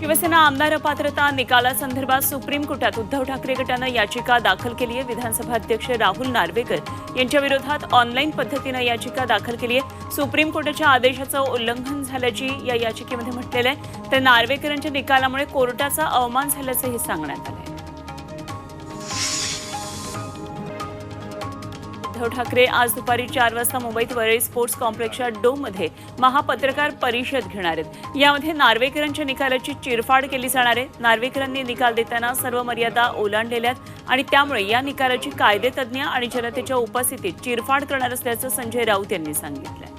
शिवसेना आमदार अपात्रता निकालासंदर्भात सुप्रीम कोर्टात उद्धव ठाकरे गटानं याचिका दाखल केली आहे. विधानसभा अध्यक्ष राहुल नार्वेकर यांच्या विरोधात ऑनलाईन पद्धतीनं याचिका दाखल केली आहे. सुप्रीम कोर्टाच्या आदेशाचं उल्लंघन झाल्याची या याचिकेमध्ये म्हटलेलं आहे. तर नार्वेकरांच्या निकालामुळे कोर्टाचा अवमान झाल्याचंही सांगण्यात आलं आहे उद्धव ठाकरे आज दुपारी चार वाजता मुंबईत वरळी स्पोर्ट्स कॉम्प्लेक्सच्या डोममध्ये महापत्रकार परिषद घेणार आहेत. यामध्ये नार्वेकरांच्या निकालाची चिरफाड केली जाणार आहे. नार्वेकरांनी निकाल देताना सर्व मर्यादा ओलांडलेल्या आहेत आणि त्यामुळे या निकालाची कायदेतज्ञ आणि जनतेच्या उपस्थितीत चिरफाड करणार असल्याचं संजय राऊत यांनी सांगितलं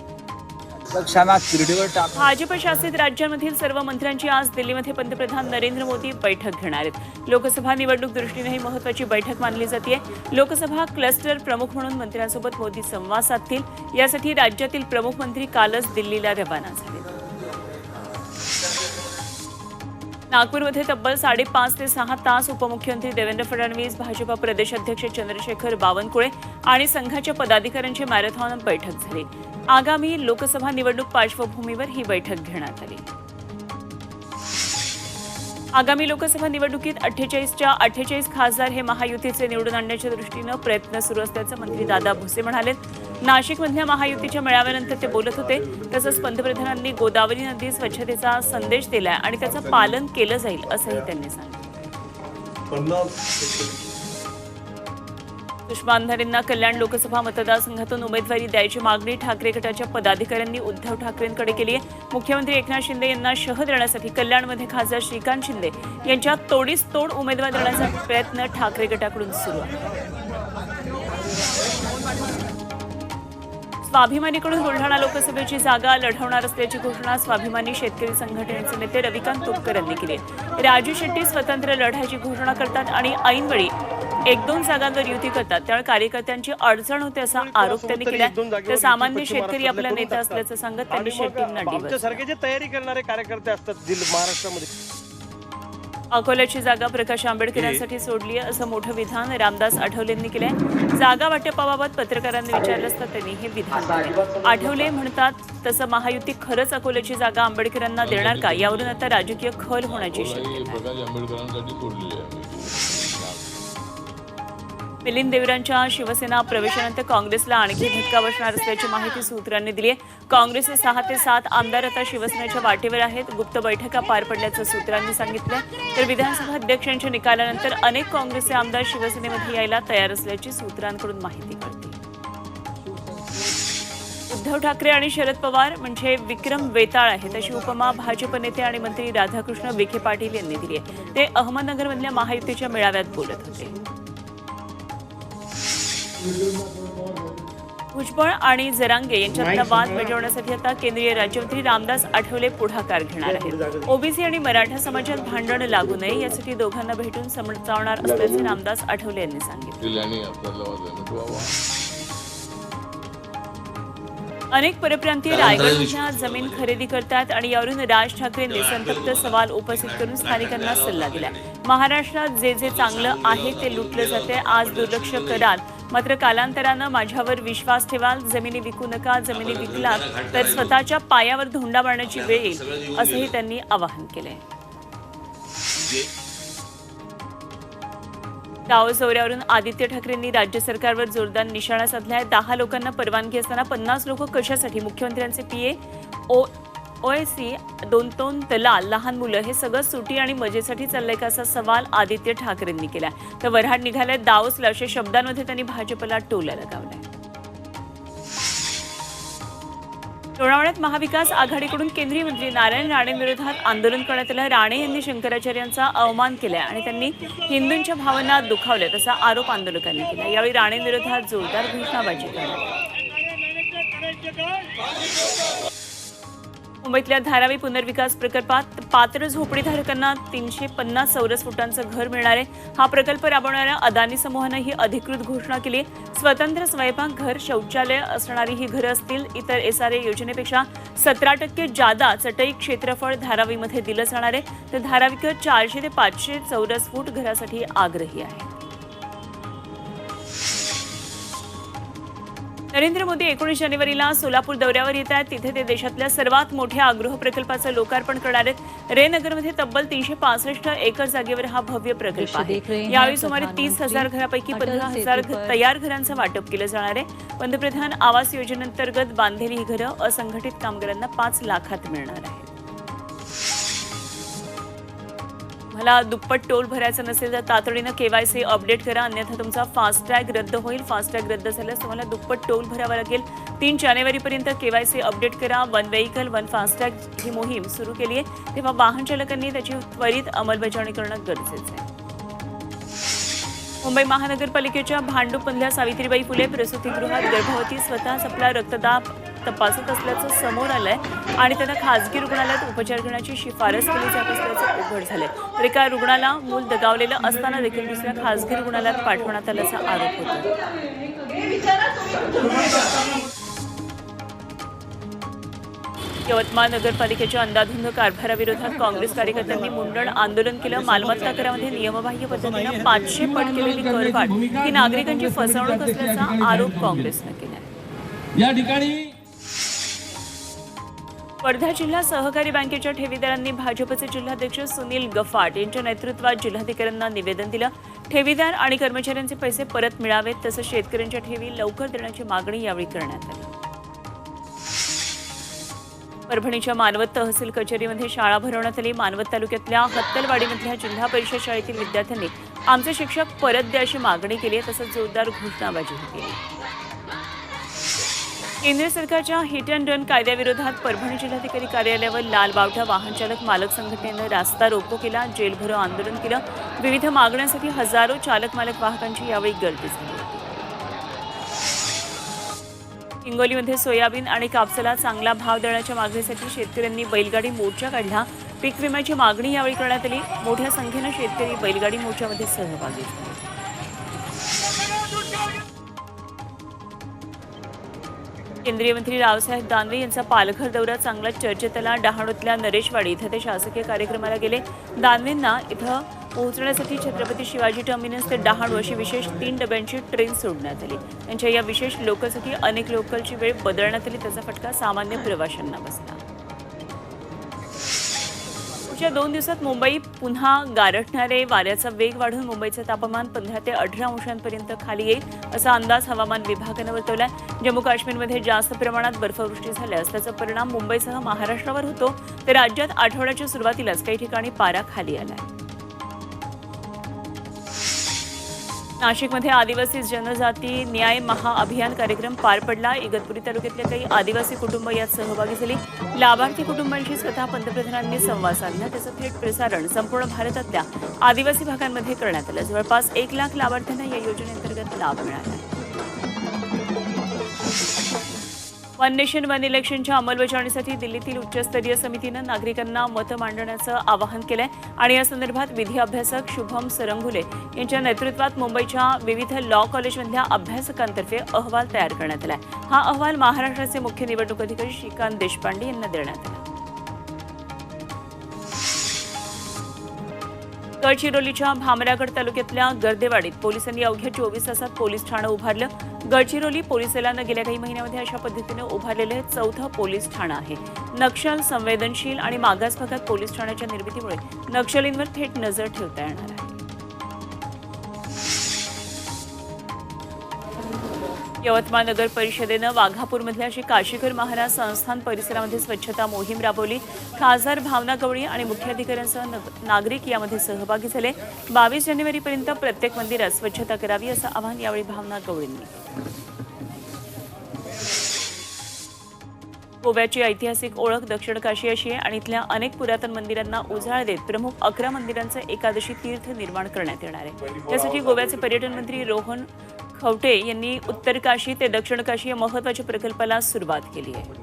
भाजप शासित राज्यांमधील सर्व मंत्र्यांची आज दिल्लीमध्ये पंतप्रधान नरेंद्र मोदी बैठक घेणार आहेत. लोकसभा निवडणूक दृष्टीने ही महत्वाची बैठक मानली जाते लोकसभा क्लस्टर प्रमुख म्हणून मंत्र्यांसोबत मोदी संवाद साधतील. यासाठी राज्यातील प्रमुख मंत्री कालच दिल्लीला रवाना झाले. नागपूरमध्ये तब्बल साडेपाच ते सहा तास उपमुख्यमंत्री देवेंद्र फडणवीस भाजपा प्रदेशाध्यक्ष चंद्रशेखर बावनकुळे आणि संघाच्या पदाधिकाऱ्यांची मॅरेथॉन बैठक झाली. आगामी लोकसभा निवडणूक पार्श्वभूमीवर ही बैठक घेण्यात आली. आगामी लोकसभा निवडणुकीत अठ्ठेचाळीसच्या अठ्ठेचाळीस खासदार हे महायुतीचे निवडून आणण्याच्या दृष्टीनं प्रयत्न सुरू असल्याचं मंत्री दादा भुसे म्हणाले. नाशिकमधल्या महायुतीच्या मेळाव्यानंतर ते बोलत होते. तसंच पंतप्रधानांनी गोदावरी नदी स्वच्छतेचा संदेश दिलाय आणि त्याचं पालन केलं जाईल असंही त्यांनी सांगितलं. सुषमा कल्याण लोकसभा मतदारसंघातून उमेदवारी द्यायची मागणी ठाकरे गटाच्या पदाधिकाऱ्यांनी उद्धव ठाकरेंकडे केली आहे. मुख्यमंत्री एकनाथ शिंदे यांना शह देण्यासाठी कल्याणमध्ये खासदार श्रीकांत शिंदे यांच्या तोडीस तोड उमेदवार देण्याचा प्रयत्न ठाकरे गटाकडून सुरू आहे. स्वाभिमानीकडून बुलढाणा लोकसभेची जागा लढवणार असल्याची घोषणा स्वाभिमानी शेतकरी संघटनेचे नेते रविकांत तुपकर यांनी केली. राजू शेट्टी स्वतंत्र लढ्याची घोषणा करतात आणि ऐनवेळी एक दोन जागांवर युती करतात. त्यामुळे कार्यकर्त्यांची अडचण होते असा आरोप त्यांनी केला तर सामान्य शेतकरी आपला नेता असल्याचं सांगत त्यांनी शेट्टींना तयारी करणारे कार्यकर्ते असतात महाराष्ट्रामध्ये. अकोल्याची जागा प्रकाश आंबेडकरांसाठी सोडली आहे असं मोठं विधान रामदास आठवलेंनी केलंय. जागा वाटपाबाबत पत्रकारांनी विचारलं असता त्यांनी हे विधान. आठवले म्हणतात तसं महायुती खरंच अकोल्याची जागा आंबेडकरांना देणार का? यावरून आता राजकीय खल होण्याची शक्यता मिलिंद देवरांच्या शिवसेना प्रवेशानंतर काँग्रेसला आणखी धक्का बसणार असल्याची माहिती सूत्रांनी दिली आहे. काँग्रेसचे सहा ते सात आमदार आता शिवसेनेच्या वाटेवर आहेत. गुप्त बैठका पार पडल्याचं सूत्रांनी सांगितलं तर विधानसभा अध्यक्षांच्या निकालानंतर अनेक काँग्रेसचे आमदार शिवसेनेमध्ये यायला तयार असल्याची सूत्रांकडून माहिती कळते. उद्धव ठाकरे आणि शरद पवार म्हणजे विक्रम वेताळ आहेत अशी उपमा भाजप नेते आणि मंत्री राधाकृष्ण विखे पाटील यांनी दिली आहे. ते अहमदनगरमधल्या महायुतीच्या मेळाव्यात बोलत होते. भुजबळ आणि जरांगे यांच्यातला वाद मिटवण्यासाठी आता केंद्रीय राज्यमंत्री रामदास आठवले पुढाकार घेणार आहेत. ओबीसी आणि मराठा समाजात भांडण लागू नये यासाठी दोघांना भेटून समजावणार असल्याचे रामदास आठवले यांनी सांगितले. अनेक परप्रांतीय रायगडमधल्या जमीन खरेदी करतात आणि यावरून राज ठाकरेंनी संतप्त सवाल उपस्थित करून स्थानिकांना सल्ला दिला. महाराष्ट्रात जे जे चांगलं आहे ते लुटलं जाते आज दुर्लक्ष कराल. मात्र कालांतरानं माझ्यावर विश्वास ठेवाल जमिनी विकू नका जमिनी विकलात तर स्वतःच्या पायावर धोंडा मारण्याची वेळ येईल असंही त्यांनी आवाहन केलंय. गाव दौऱ्यावरून आदित्य ठाकरेंनी राज्य सरकारवर जोरदार निशाणा साधलाय. दहा लोकांना परवानगी असताना पन्नास लोक कशासाठी? मुख्यमंत्र्यांचे पीए ओ ओएसी दोन दोन तलाल लहान मुलं हे सगळं सुटी आणि मजेसाठी चाललंय का असा सवाल आदित्य ठाकरेंनी केला तर वऱ्हाड निघालाय दावसला अशा शब्दांमध्ये त्यांनी भाजपला टोला लगावलाय. लोणावळ्यात महाविकास आघाडीकडून केंद्रीय मंत्री नारायण राणेंविरोधात आंदोलन करण्यात आलं. राणे यांनी शंकराचार्यांचा अवमान केलाय आणि त्यांनी हिंदूंच्या भावना दुखावल्या तसा आरोप आंदोलकांनी केला यावेळी राणेंविरोधात जोरदार घोषणाबाजी करण्यात मुंबईतल्या धारावी पुनर्विकास प्रकल्पात पात्र झोपडीधारकांना तीनशे पन्नास चौरस फुटांचं घर मिळणार. आहे हा प्रकल्प राबवणाऱ्या अदानी समूहानं ही अधिकृत घोषणा केली. स्वतंत्र स्वतंत्र स्वयंपाकघर शौचालय असणारी ही घरं असतील इतर एसआरए योजनेपेक्षा सतरा टक्के जादा चटई क्षेत्रफळ धारावीमध्ये दिलं जाणार आहे. तर धारावीकर चारशे ते पाचशे चौरस फूट घरासाठी आग्रही आहे नरेंद्र मोदी एकोणीस जानेवारीला सोलापूर दौऱ्यावर येत आहेत. तिथे ते देशातल्या सर्वात मोठ्या गृह प्रकल्पाचं लोकार्पण करणार आहेत. रे नगरमध्ये तब्बल तीनशे पासष्ट एकर जागेवर हा भव्य प्रकल्प आहे. यावेळी सुमारे तीस हजार घरापैकी पंधरा हजार तयार घरांचं वाटप केलं जाणार आहे. पंतप्रधान आवास योजनेअंतर्गत बांधलेली ही घरं असंघटित कामगारांना पाच लाखात मिळणार आहे मला दुप्पट टोल भरायचा नसेल तर तातडीनं केवायसी अपडेट करा. अन्यथा तुमचा फास्टॅग रद्द होईल. फास्टॅग रद्द झाल्यास तुम्हाला दुप्पट टोल भरावा लागेल. तीन जानेवारीपर्यंत केवायसी अपडेट करा. वन व्हेकल वन फास्टॅग ही मोहीम सुरू केली आहे. तेव्हा वाहन चालकांनी त्याची त्वरित अंमलबजावणी करणं गरजेचं आहे. मुंबई महानगरपालिकेच्या भांडूपमधल्या सावित्रीबाई फुले प्रसूतीगृहात गर्भवती स्वतःच आपला रक्तदाब तपासत असल्याचं समोर आलंय आणि त्यांना खासगी रुग्णालयात उपचार घेण्याची शिफारस केली जात असल्याचं उघड झालंय. तर एका रुग्णाला मूल दगावलेलं असताना देखील दुसऱ्या खासगी रुग्णालयात पाठवण्यात आल्याचा आरोप होता यवतमाळ नगरपालिकेच्या अंदाधुंद कारभाराविरोधात काँग्रेस कार्यकर्त्यांनी मुंडण आंदोलन केलं. मालमत्ता करामध्ये नियमबाह्य पद्धतीनं पाचशे पट केलेली करवाढ ही नागरिकांची फसवणूक असल्याचा आरोप काँग्रेसनं केला या ठिकाणी वर्धा जिल्हा सहकारी बँकेच्या ठेवीदारांनी भाजपचे जिल्हाध्यक्ष सुनील गफाट यांच्या नेतृत्वात जिल्हाधिकाऱ्यांना निवेदन दिलं. ठेवीदार आणि कर्मचाऱ्यांचे पैसे परत मिळावेत तसंच शेतकऱ्यांच्या ठेवी लवकर देण्याची मागणी यावेळी करण्यात आली. परभणीच्या मानवत तहसील कचेरीमध्ये शाळा भरवण्यात आली. मानवत तालुक्यातल्या हत्तलवाडीमधल्या जिल्हा परिषद शाळेतील विद्यार्थ्यांनी आमचे शिक्षक परत द्या अशी मागणी केली तसंच जोरदार घोषणाबाजीही केली. केंद्र सरकारच्या हिट अँड रन कायद्याविरोधात परभणी जिल्हाधिकारी कार्यालयावर लाल बावटा वाहन चालक मालक संघटनेनं रास्ता रोको केला जेलभरो आंदोलन केलं. विविध मागण्यांसाठी हजारो चालक मालक वाहकांची यावेळी गर्दी झाली. हिंगोलीमध्ये सोयाबीन आणि कापसाला चांगला भाव देण्याच्या मागणीसाठी शेतकऱ्यांनी बैलगाडी मोर्चा काढला. पीक विम्याची मागणी यावेळी करण्यात आली. मोठ्या संख्येनं शेतकरी बैलगाडी मोर्चामध्ये सहभागी झाले. केंद्रीय मंत्री रावसाहेब दानवे यांचा पालघर दौरा चांगला चर्चेत आला डहाणूतल्या नरेशवाडी इथं ते शासकीय कार्यक्रमाला गेले. दानवेंना इथं पोहोचण्यासाठी छत्रपती शिवाजी टर्मिनस ते डहाणू अशी विशेष तीन डब्यांची ट्रेन सोडण्यात आली. त्यांच्या या विशेष लोकलसाठी अनेक लोकलची वेळ बदलण्यात आली. त्याचा फटका सामान्य प्रवाशांना बसला. पुढच्या दोन दिवसात मुंबई पुन्हा गारठणारे वाऱ्याचा वेग वाढून मुंबईचं तापमान पंधरा ते अठरा अंशांपर्यंत खाली येईल असा अंदाज हवामान विभागानं वर्तवला जम्मू काश्मीरमध्ये जास्त प्रमाणात बर्फवृष्टी झाल्यास त्याचा परिणाम मुंबईसह महाराष्ट्रावर होतो. तर राज्यात आठवड्याच्या सुरुवातीलाच काही ठिकाणी पारा खाली आलाय. नाशिकमध्ये आदिवासी जनजाती न्याय महाअभियान कार्यक्रम पार पडला. इगतपुरी तालुक्यातल्या काही आदिवासी कुटुंब यात सहभागी झाली. लाभार्थी कुटुंबांशी स्वतः पंतप्रधानांनी संवाद साधला. त्याचं थेट प्रसारण संपूर्ण भारतातल्या आदिवासी भागांमध्ये करण्यात आलं. जवळपास एक लाख लाभार्थ्यांना या योजनेअंतर्गत लाभ मिळाला. वन नेशन वन इलेक्शनच्या अंमलबजावणीसाठी दिल्लीतील उच्चस्तरीय समितीनं नागरिकांना मतं मांडण्याचं आवाहन केलंय. आणि या संदर्भात विधी अभ्यासक शुभम सरंगुले यांच्या नेतृत्वात मुंबईच्या विविध लॉ कॉलेजमधल्या अभ्यासकांतर्फे अहवाल तयार करण्यात आलाय. हा अहवाल महाराष्ट्राचे मुख्य निवडणूक अधिकारी श्रीकांत देशपांडे यांना देण्यात आला. गडचिरोलीच्या भामरागड तालुक्यातल्या गर्देवाडीत पोलिसांनी अवघ्या चोवीस तासात पोलीस ठाणं उभारलं. गडचिरोली पोलीस दलानं गेल्या काही महिन्यामध्ये अशा पद्धतीनं उभारलेलं हे चौथं पोलीस ठाणं आहे. नक्षल संवेदनशील आणि मागास भागात पोलीस ठाण्याच्या निर्मितीमुळे नक्षलींवर थेट नजर ठेवता येणार आहे. यवतमाळ नगर परिषदेनं वाघापूरमधल्या श्री काशीकर महाराज संस्थान परिसरामध्ये स्वच्छता मोहीम राबवली. खासदार भावना गवळी आणि मुख्याधिकाऱ्यांसह नागरिक यामध्ये सहभागी झाले. बावीस जानेवारीपर्यंत प्रत्येक मंदिरात स्वच्छता करावी असं आवाहन यावेळी भावना गवळींनी. गोव्याची ऐतिहासिक ओळख दक्षिण काशी अशी आहे आणि इथल्या अनेक पुरातन मंदिरांना उजाळ देत प्रमुख अकरा मंदिरांचं एकादशी तीर्थ निर्माण करण्यात येणार आहे. त्यासाठी गोव्याचे पर्यटन मंत्री रोहन खवटे यांनी उत्तर काशी ते दक्षिण काशी या महत्त्वाच्या प्रकल्पाला सुरुवात केली आहे.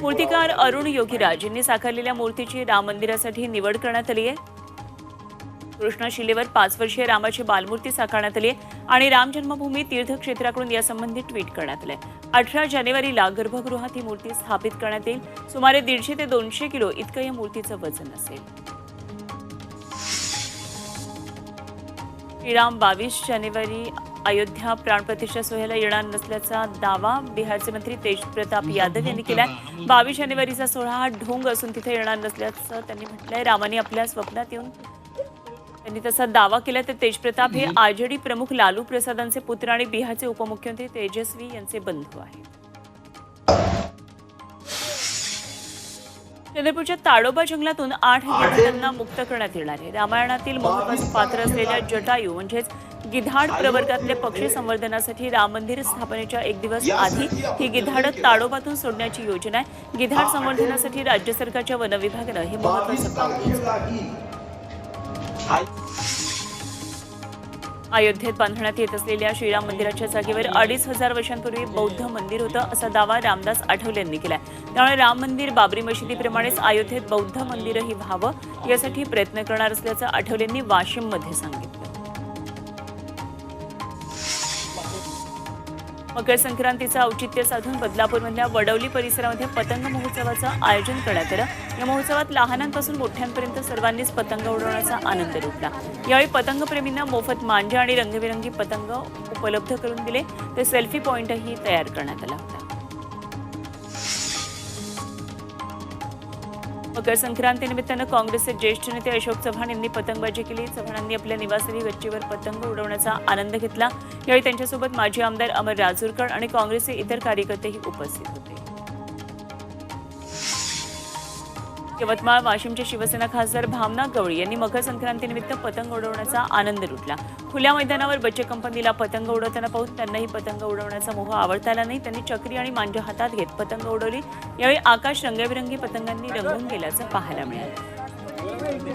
मूर्तिकार अरुण योगीराज यांनी साकारलेल्या मूर्तीची राम मंदिरासाठी निवड करण्यात आली आहे. कृष्णशिलेवर पाच वर्षीय रामाची बालमूर्ती साकारण्यात आली आहे आणि राम जन्मभूमी तीर्थक्षेत्राकडून यासंबंधी ट्विट करण्यात आलंय. अठरा जानेवारीला गर्भगृहात ही मूर्ती स्थापित करण्यात येईल. सुमारे दीडशे ते दोनशे किलो इतकं या मूर्तीचं वजन असेल. श्रीराम बावीस जानेवारी अयोध्या प्राणप्रतिष्ठा सोहळ्याला येणार नसल्याचा दावा बिहारचे मंत्री तेज प्रताप यादव यांनी केलाय. बावीस जानेवारीचा सोहळा हा ढोंग असून तिथे येणार नसल्याचं त्यांनी म्हटलंय. रामाने आपल्या स्वप्नात येऊन त्यांनी तसा दावा केला तर तेजप्रताप हे आरजेडी प्रमुख लालू प्रसादांचे पुत्र आणि बिहारचे उपमुख्यमंत्री तेजस्वी यांचे बंधू आहेत. चंद्रपूरच्या ताडोबा जंगलातून आठ गिधाडांना मुक्त करण्यात येणार आहे. रामायणातील महत्वाचं पात्र असलेल्या जटायू म्हणजेच गिधाड प्रवर्गातले पक्षी संवर्धनासाठी राम मंदिर स्थापनेच्या एक दिवस आधी ही गिधाडं ताडोबातून सोडण्याची योजना आहे. गिधाड संवर्धनासाठी राज्य सरकारच्या वन विभागानं हे महत्वाचं पाऊल. अयोध्येत बांधण्यात येत असलेल्या श्रीराम मंदिराच्या जागेवर अडीच हजार वर्षांपूर्वी बौद्ध मंदिर होतं असा दावा रामदास आठवले यांनी केलाय. त्यामुळे राम मंदिर बाबरी मशिदीप्रमाणेच अयोध्येत बौद्ध मंदिरही व्हावं यासाठी प्रयत्न करणार असल्याचं आठवलेंनी वाशिममध्ये सांगितलं. मकर संक्रांतीचं औचित्य साधून बदलापूरमधल्या वडवली परिसरामध्ये पतंग महोत्सवाचं आयोजन करण्यात आलं. या महोत्सवात लहानांपासून मोठ्यांपर्यंत सर्वांनीच पतंग उडवण्याचा आनंद लुटला. यावेळी पतंगप्रेमींना मोफत मांजा आणि रंगबिरंगी पतंग उपलब्ध करून दिले. तर सेल्फी पॉईंटही तयार करण्यात आला होता. मकर संक्रांतीनिमित्तानं काँग्रेसचे ज्येष्ठ नेते अशोक चव्हाण यांनी पतंगबाजी केली. चव्हाणांनी आपल्या निवासस्थानी गच्चीवर पतंग उडवण्याचा आनंद घेतला. यावेळी त्यांच्यासोबत माजी आमदार अमर राजूरकर आणि काँग्रेसचे इतर कार्यकर्तेही उपस्थित होते. यवतमाळ वाशिमचे शिवसेना खासदार भावना गवळी यांनी मकर संक्रांतीनिमित्त पतंग उडवण्याचा आनंद लुटला. खुल्या मैदानावर बच्चे कंपनीला पतंग उडवताना पाहून त्यांनाही पतंग उडवण्याचा मोह आवडता आला नाही. त्यांनी चक्री आणि मांजा हातात घेत पतंग उडवली. यावेळी आकाश रंगबिरंगी पतंगांनी रंगून गेल्याचं पाहायला मिळालं.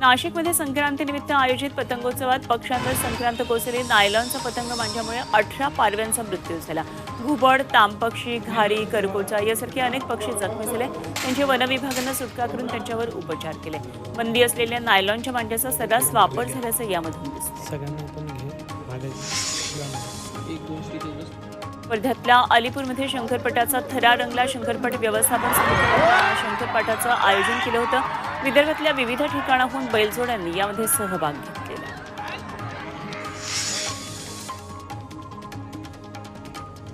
नाशिकमध्ये संक्रांतीनिमित्त आयोजित पतंगोत्सवात पक्ष्यांवर संक्रांत कोसरी नायलॉनचा पतंग मांडल्यामुळे अठरा पारव्यांचा मृत्यू झाला. घुबड तामपक्षी घारी करकोचा यासारखे अनेक पक्षी जखमी झाले. त्यांची वनविभागानं सुटका करून त्यांच्यावर उपचार केले. बंदी असलेल्या नायलॉनच्या मांड्याचा सर्रास वापर झाल्याचं यामधून दिसतं वर्ध्यातल्या अलीपूरमध्ये शंकरपटाचा थरा रंगला शंकरपट व्यवस्थापन समितीनं शंकरपाटाचं आयोजन केलं होतं. विदर्भातल्या विविध ठिकाणाहून बैलजोड्यांनी यामध्ये सहभाग घेतलेला.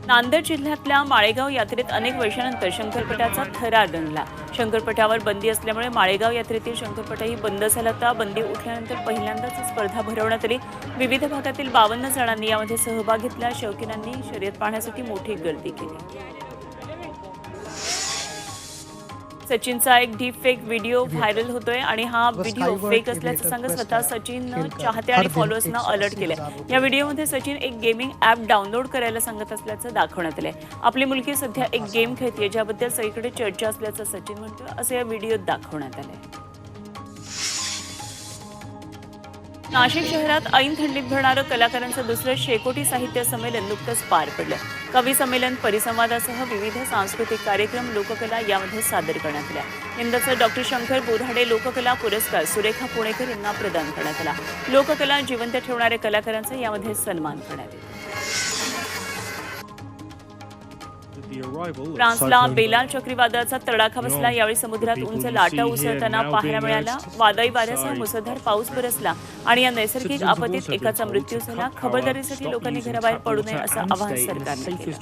नांदेड जिल्ह्यातल्या माळेगाव यात्रेत अनेक वर्षानंतर शंकरपटाचा थरार रंगला शंकरपटावर बंदी असल्यामुळे माळेगाव यात्रेतील शंकरपटही बंद झाला होता. बंदी उठल्यानंतर पहिल्यांदाच स्पर्धा भरवण्यात आली. विविध भागातील बावन्न जणांनी यामध्ये सहभाग घेतला. शौकीनांनी शर्यत पाहण्यासाठी मोठी गर्दी केली. सचिनचा एक डीप फेक व्हिडिओ व्हायरल होतोय आणि हा व्हिडिओ फेक असल्याचं सांगत स्वतः सचिन चाहते आणि फॉलोअर्सना अलर्ट केलंय. या व्हिडिओमध्ये सचिन एक गेमिंग ऍप डाउनलोड करायला सांगत असल्याचं दाखवण्यात आलंय. आपली मुलगी सध्या एक गेम खेळते ज्याबद्दल सगळीकडे चर्चा असल्याचं सचिन म्हणतोय असं या व्हिडिओत दाखवण्यात आलंय. नाशिक शहरात ऐन थंडीत भरणारं कलाकारांचं दुसरं शेकोटी साहित्य संमेलन नुकतंच पार पडलं. कवी संमेलन परिसंवादासह विविध सांस्कृतिक कार्यक्रम लोककला यामध्ये सादर करण्यात आल्या यंदाचा डॉक्टर शंकर बोधाडे लोककला पुरस्कार सुरेखा पुणेकर यांना प्रदान करण्यात आला. लोककला जिवंत ठेवणाऱ्या कलाकारांचा यामध्ये सन्मान करण्यात येतो. फ्रान्सला बेलाल चक्रीवादळाचा तडाखा बसला. यावेळी समुद्रात उंच लाटा उसळताना पाहायला मिळाला. वादळी वाऱ्यासह मुसळधार पाऊस बरसला आणि या नैसर्गिक आपत्तीत एकाचा मृत्यू झाला. खबरदारीसाठी लोकांनी घराबाहेर पडू नये असं आवाहन सरकारने केलं.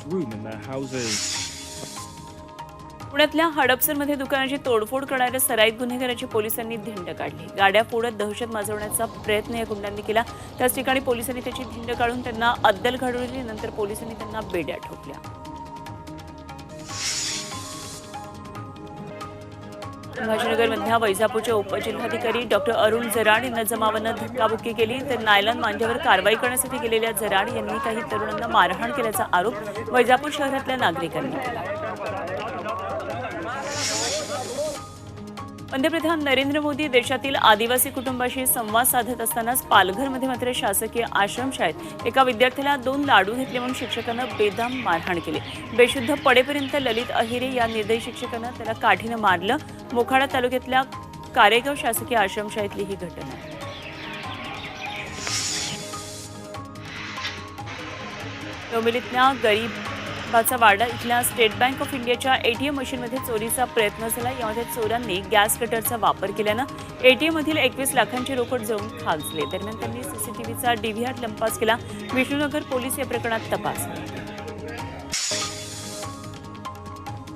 पुण्यातल्या हडपसरमध्ये दुकानाची तोडफोड करणाऱ्या सराईत गुन्हेगाराची पोलिसांनी धिंड काढली. गाड्या फोडत दहशत माजवण्याचा प्रयत्न या गुंडांनी केला. त्याच ठिकाणी पोलिसांनी त्याची धिंड काढून त्यांना अद्दल घडवली. नंतर पोलिसांनी त्यांना बेड्या ठोकल्या. संभाजीनगरमधल्या वैजापूरचे उपजिल्हाधिकारी डॉक्टर अरुण जराड यांना जमावानं धक्काबुक्की केली. तर नायलॉन मांजावर कारवाई करण्यासाठी गेलेल्या जराड यांनी काही तरुणांना मारहाण केल्याचा आरोप वैजापूर शहरातल्या नागरिकांनी केला. पंतप्रधान नरेंद्र मोदी देशातील आदिवासी कुटुंबाशी संवाद साधत असतानाच पालघरमध्ये मात्र शासकीय आश्रमशाळेत एका विद्यार्थ्याला दोन लाडू घेतले म्हणून शिक्षकानं बेदाम मारहाण केली. बेशुद्ध पडेपर्यंत ललित अहिरे या निर्दयी शिक्षकानं त्याला काठीनं मारलं. मोखाडा तालुक्यातल्या कारेगाव शासकीय आश्रमशाळेतली ही घटना. आहे डोंबिवलीतल्या गरीब वाडा इथल्या स्टेट बँक ऑफ इंडियाच्या एटीएम मशीनमध्ये चोरीचा प्रयत्न झाला. यामध्ये चोरांनी गॅस कटरचा वापर केल्यानं एटीएम मधील एकवीस लाखांची रोकड जळून खाजले. दरम्यान त्यांनी सीसीटीव्हीचा डीव्हीआर लंपास केला. विष्णुनगर पोलीस या प्रकरणात तपास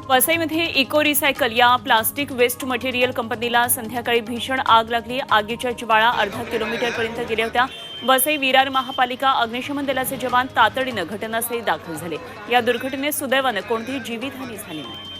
वसईमध्ये इको रिसायकल या प्लास्टिक वेस्ट मटेरियल कंपनीला संध्याकाळी भीषण आग लागली. आगीच्या ज्वाळा अर्धा किलोमीटरपर्यंत गेल्या होत्या. वसई विरार महापालिका अग्निशमन दलाचे जवान तातडीनं घटनास्थळी दाखल झाले. या दुर्घटनेत सुदैवानं कोणतीही जीवितहानी झाली नाही.